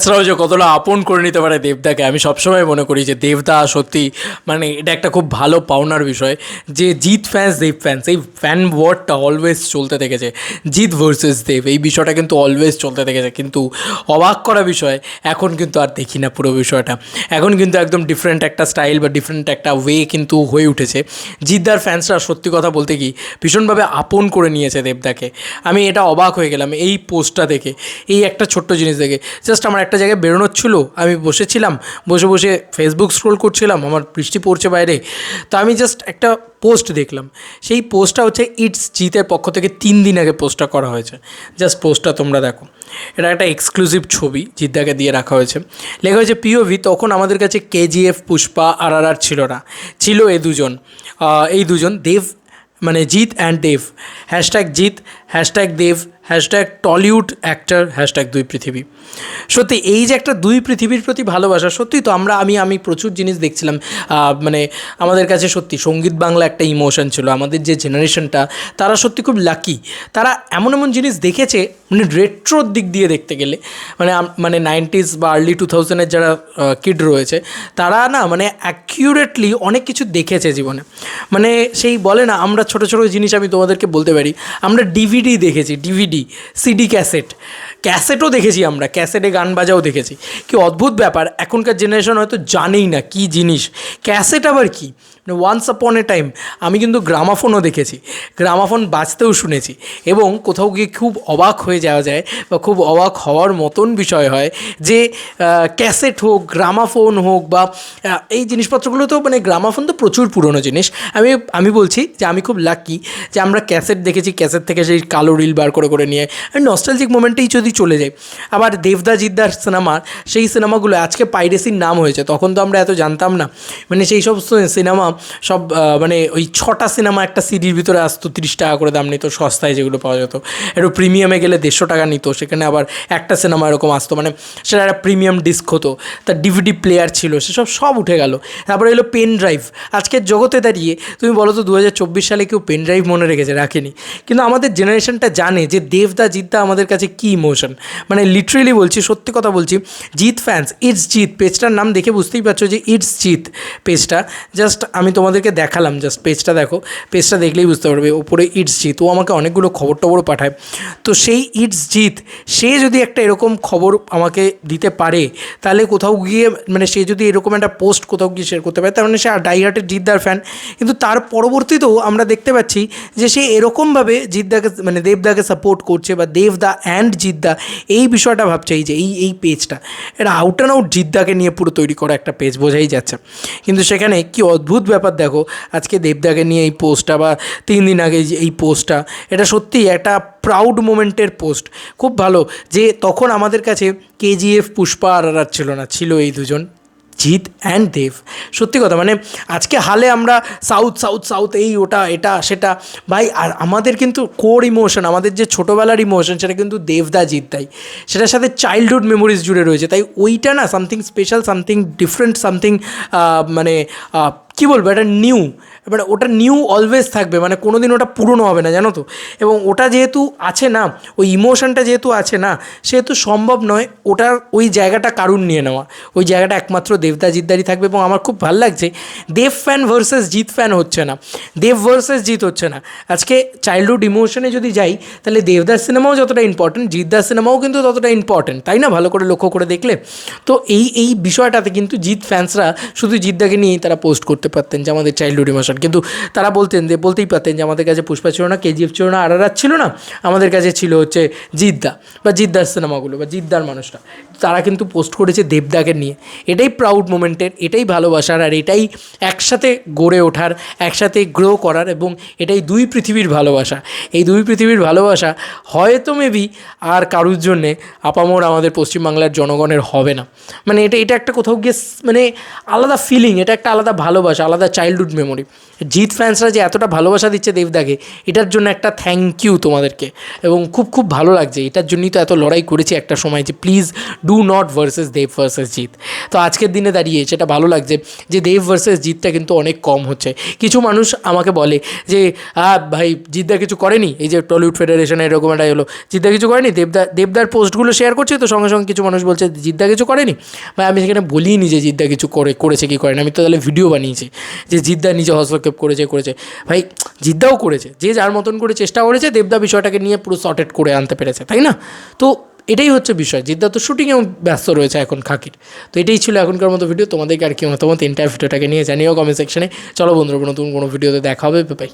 ফ্যান্সরাও যে কতটা আপন করে নিতে পারে দেবদাকে, আমি সবসময় মনে করি যে দেবদা সত্যি মানে এটা একটা খুব ভালো পাওনার বিষয়। যে জিৎ ফ্যান্স দেব ফ্যান্স এই ফ্যান ওয়ার্ডটা অলওয়েজ চলতে থেকেছে জিৎ ভার্সেস দেব, এই বিষয়টা কিন্তু অলওয়েজ চলতে থেকেছে কিন্তু অবাক করা বিষয়, এখন কিন্তু আর দেখি না পুরো বিষয়টা। এখন কিন্তু একদম ডিফারেন্ট একটা স্টাইল বা ডিফারেন্ট একটা ওয়ে কিন্তু হয়ে উঠেছে। জিদ্দার ফ্যান্সরা সত্যি কথা বলতে কি, ভীষণভাবে আপন করে নিয়েছে দেবদাকে। আমি এটা অবাক হয়ে গেলাম এই পোস্টটা দেখে, এই একটা ছোট্ট জিনিস দেখে। জাস্ট আমার একটা জায়গায় বেরোনোর ছিল, আমি বসেছিলাম, বসে বসে ফেসবুক স্ক্রোল করছিলাম, আমার বৃষ্টি পড়ছে বাইরে। তো আমি জাস্ট একটা পোস্ট দেখলাম। সেই পোস্টটা হচ্ছে ইটস জিতের পক্ষ থেকে তিন দিন আগে পোস্টটা করা হয়েছে। জাস্ট পোস্টটা তোমরা দেখো। এটা একটা এক্সক্লুসিভ ছবি, জিদ্দাকে দিয়ে রাখা হয়েছে। লেখা হয়েছে পিওভি তখন আমাদের কাছে কেজিএফ পুষ্পা আর আর আর ছিল না। ছিল এ দুজন। এই দুজন দেব মানে Jeet and Dev hashtag Jeet hashtag Dev hashtag Tollywood actor hashtag দুই পৃথিবী। সত্যি, এই যে একটা দুই পৃথিবীর প্রতি ভালোবাসা, সত্যি তো আমরা, আমি আমি প্রচুর জিনিস দেখছিলাম। মানে আমাদের কাছে সত্যি সংগীত বাংলা একটা ইমোশন ছিল, আমাদের যে জেনারেশনটা তারা সত্যি খুব লাকি তারা এমন এমন জিনিস দেখেছে মানে রেট্রোর দিক দিয়ে দেখতে গেলে। মানে মানে নাইনটিস বা আর্লি টু থাউজেন্ডের যারা কিড রয়েছে, তারা না মানে অ্যাকিউরেটলি অনেক কিছু দেখেছে জীবনে। মানে সেই বলে না, আমরা ছোট ছোটো জিনিস আমি তোমাদেরকে বলতে পারি, আমরা ডিভিডি দেখেছি ডিভিডি সিডি ক্যাসেট ক্যাসেটও দেখেছি আমরা ক্যাসেটে গান বাজাও দেখেছি। কি অদ্ভুত ব্যাপার, এখনকার জেনারেশন হয়তো জানেই না কি জিনিস। ক্যাসেট আবার কি? মানে ওয়ান্স আপন এ টাইম আমি কিন্তু গ্রামাফোনও দেখেছি। গ্রামাফোন বাজতেও শুনেছি এবং কোথাও গিয়ে খুব অবাক হয়ে যাওয়া যায় বা খুব অবাক হওয়ার মতন বিষয় হয় যে ক্যাসেট হোক, গ্রামাফোন হোক বা এই জিনিসপত্রগুলো তো মানে গ্রামাফোন তো প্রচুর পুরনো জিনিস। আমি আমি বলছি যে আমি খুব লাকি যে আমরা ক্যাসেট দেখেছি, ক্যাসেট থেকে সেই কালো রিল বার করে করে নিয়ে নস্টালজিক মোমেন্টেই যদি চলে যাই, আবার দেবদা জিদ্দার সিনেমার সেই সিনেমাগুলো আজকে পাইরেসির নাম হয়েছে, তখন তো আমরা এত জানতাম না। মানে সেই সব সিনেমা সব মানে ওই ছটা সিনেমা একটা সিডির ভিতরে আসতো, তিরিশ টাকা করে দাম নিত, সস্তায় যেগুলো পাওয়া যেত। একটু প্রিমিয়ামে গেলে দেড়শো টাকা নিত, সেখানে আবার একটা সিনেমা এরকম আসতো মানে সেটা একটা প্রিমিয়াম ডিস্ক হতো। তার ডিভিডি প্লেয়ার ছিল, সেসব সব উঠে গেল। তারপরে এলো পেন ড্রাইভ। আজকের জগতে দাঁড়িয়ে তুমি বলো তো দু হাজার চব্বিশ সালে কেউ পেন ড্রাইভ মনে রেখেছে? রাখেনি। কিন্তু আমাদের জেনারেশনটা জানে যে দেবদা জিতদা আমাদের কাছে কী ইমোশন। মানে লিটারেলি বলছি, সত্যি কথা বলছি, জিৎ ফ্যান্স ইটস জিৎ। পেজটার নাম দেখে বুঝতেই পারছ যে ইটস জিৎ পেজটা। জাস্ট আমি তোমাদেরকে দেখালাম জাস্ট পেজটা দেখো। পেজটা দেখলেই বুঝতে পারবে ওপরে ইটস জিত ও আমাকে অনেকগুলো খবর টবরও পাঠায়। তো সেই ইটস জিৎ, সে যদি একটা এরকম খবর আমাকে দিতে পারে, তাহলে কোথাও গিয়ে মানে সে যদি এরকম একটা পোস্ট কোথাও গিয়ে শেয়ার করতে পারে, তার মানে সে ডাইহার্টের জিদ্দার ফ্যান কিন্তু তার পরবর্তীতেও আমরা দেখতে পাচ্ছি যে সে এরকমভাবে জিদ্দাকে মানে দেবদাকে সাপোর্ট করছে বা দেবদা অ্যান্ড জিদ্দা এই বিষয়টা ভাবছে, এই যে, এই এই পেজটা এটা আউট অ্যান্ড আউট জিদ্দাকে নিয়ে পুরো তৈরি করা একটা পেজ বোঝাই যাচ্ছে। কিন্তু সেখানে কি অদ্ভুত ব্যাপার দেখো, আজকে দেবদাকে নিয়ে এই পোস্টটা বা তিন দিন আগে এই পোস্টটা এটা সত্যিই একটা প্রাউড মোমেন্টের পোস্ট খুব ভালো যে তখন আমাদের কাছে কেজিএফ পুষ্পা আর আর ছিল না, ছিল এই দুজন, জিৎ অ্যান্ড দেব। সত্যি কথা মানে আজকে হালে আমরা সাউথ সাউথ সাউথ এই ওটা, এটা, সেটা, ভাই, আর আমাদের কিন্তু কোর ইমোশন আমাদের যে ছোটোবেলার ইমোশন সেটা কিন্তু দেবদা জিতদাই সেটার সাথে চাইল্ডহুড মেমোরিজ জুড়ে রয়েছে, তাই ওইটা না something special something different something মানে কী বলব, এটা নিউ এবার ওটা নিউ অলওয়েজ থাকবে মানে কোনো দিন ওটা পুরনো হবে না, জানো তো? এবং ওটা যেহেতু আছে না, ওই ইমোশনটা যেহেতু আছে না, সেহেতু সম্ভব নয় ওটার ওই জায়গাটা কারুর নিয়ে নেওয়া। ওই জায়গাটা একমাত্র দেবদা জিদ্দারই থাকবে এবং আমার খুব ভালো লাগছে, Dev fan versus Jeet fan হচ্ছে না, দেব ভার্সেস জিৎ হচ্ছে না। আজকে চাইল্ডহুড ইমোশনে যদি যাই, তাহলে দেবদার সিনেমাও যতটা ইম্পর্টেন্ট জিদ্দার সিনেমাও কিন্তু ততটা ইম্পর্টেন্ট তাই না? ভালো করে লক্ষ্য করে দেখলে। তো এই এই বিষয়টাতে কিন্তু জিৎ ফ্যান্সরা শুধু জিদ্দাকে নিয়েই তারা পোস্ট করতে পারতেন যে আমাদের চাইল্ডহুড ইমোশন কিন্তু তারা বলতেন যে, বলতেই পারতেন যে আমাদের কাছে পুষ্পা ছিল না, কেজিএফ ছিল না আর আর ছিল না, আমাদের কাছে ছিল হচ্ছে জিদ্দা বা জিদ্দার সিনেমাগুলো বা জিদ্দার মানুষটা। তারা কিন্তু পোস্ট করেছে দেবদাকে নিয়ে। এটাই প্রাউড মোমেন্টের এটাই ভালোবাসার আর এটাই একসাথে গড়ে ওঠার, একসাথে গ্রো করার এবং এটাই দুই পৃথিবীর ভালোবাসা। এই দুই পৃথিবীর ভালোবাসা হয়তো মেবি আর কারুর জন্যে আপামোর আমাদের পশ্চিমবাংলার জনগণের হবে না। মানে এটা এটা একটা কোথাও গিয়ে মানে আলাদা ফিলিং এটা একটা আলাদা ভালোবাসা। ভালোবাসা, আলাদা চাইল্ডহুড মেমোরি জিৎ ফ্যান্সরা যে এতটা ভালোবাসা দিচ্ছে দেবদাকে, এটার জন্য একটা থ্যাংক ইউ তোমাদেরকে। এবং খুব খুব ভালো লাগছে, এটার জন্যই তো এত লড়াই করেছি একটা সময় যে please do not versus Dev versus Jeet. তো আজকের দিনে দাঁড়িয়ে সেটা ভালো লাগছে যে দেব ভার্সেস জিতটা কিন্তু অনেক কম হচ্ছে। কিছু মানুষ আমাকে বলে যে আহ ভাই জিদ্দা কিছু করেনি? এই যে টলিউড ফেডারেশনে এরকম একটা হলো জিদ্দা কিছু করেনি? দেবদা, দেবদার পোস্টগুলো শেয়ার করছে তো? সঙ্গে সঙ্গে কিছু মানুষ বলছে জিদ্দা কিছু করেনি? ভাই, আমি সেখানে বলিনি যে জিদ্দা কিছু করে, করেছে কি করেনি আমি তো তাহলে ভিডিও বানিয়েছি। যে জিদ্দা নিজে হস্তক্ষেপ করেছে করেছে। ভাই, জিদ্দাও করেছে, যে যার মতন করে চেষ্টা করেছে, দেবদা বিষয়টাকে নিয়ে পুরো সর্টেড করে আনতে পেরেছে, তাই না? তো এটাই হচ্ছে বিষয়, জিদ্দা তো শুটিংয়েও ব্যস্ত রয়েছে এখন খাকির। তো এটাই ছিল এখনকার মতো ভিডিও তোমাদেরকে আর কি মতামত এন্টায়ার ভিডিওটাকে নিয়ে জানিও কমেন্ট সেকশনে চলো বন্ধুরা, নতুন কোনো ভিডিওতে দেখা হবে বাই